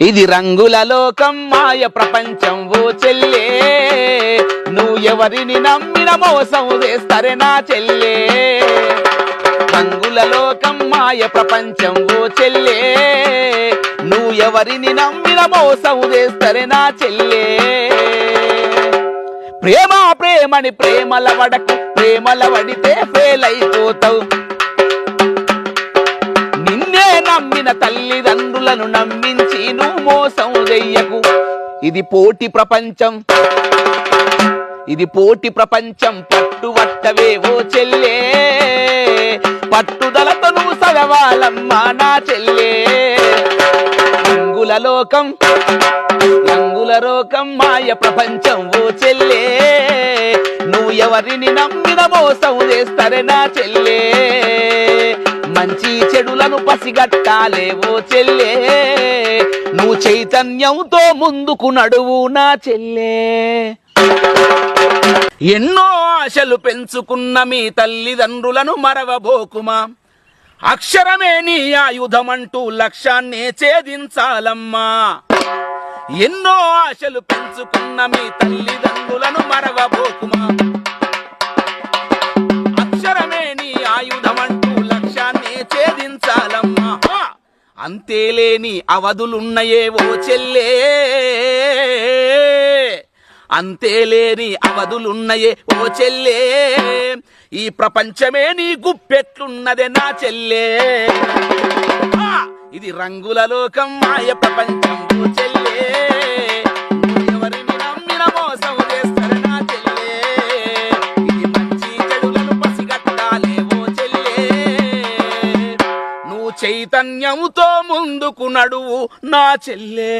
ఇది రంగుల లోకం మాయ ప్రపంచం ఓ చెల్లే. నువ్వు ఎవరిని నమ్మిన మోసం చేస్తారే నా చెల్లే. రంగుల లోకం మాయ ప్రపంచం ఓ చెల్లే. నువ్వు ఎవరిని నమ్మిన మోసం చేస్తారే నా చెల్లే. ప్రేమ ప్రేమని ప్రేమల వడకు ప్రేమల వడితే ఫెయిల్ అయిపోతావు. తల్లిదండ్రులను నమ్మించి నువ్వు మోసం చెయ్యకు. ఇది పోటీ ప్రపంచం. ఇది పోటీ ప్రపంచం. పట్టుబట్టవే ఓ చెల్లే. పట్టుదలతో నువ్వు చదవాలమ్మా నా చెల్లే. రంగుల లోకం రంగుల రోకం మాయ ప్రపంచం ఓ చెల్లే. నువ్వు ఎవరిని నమ్మిన మోసం చేస్తారే నా చెల్లే. మంచి చెడులను పసిగట్టాలే చెల్లే. నువ్వు చైతన్యంతో ముందుకు నడువు నా చెల్లే. ఎన్నో ఆశలు పెంచుకున్న మీ తల్లిదండ్రులను మరవబోకుమా? అక్షరమే నీ ఆయుధమంటూ లక్ష్యాన్నే ఛేదించాలమ్మా. ఎన్నో ఆశలు పెంచుకున్న మీ తల్లిదండ్రులను మరవబోకుమా? ఛేదించాలమ్మా. అంతేలేని అవధులున్నయేవో చెల్లే. అంతేలేని అవధులున్నయే ఓ చెల్లే. ఈ ప్రపంచమే నీ గుప్పెట్లున్నదే నా చెల్లే. ఇది రంగుల లోకం మాయ ప్రపంచం ఓ చెల్లే. చైతన్యముతో ముందుకు నడువు నా చెల్లే.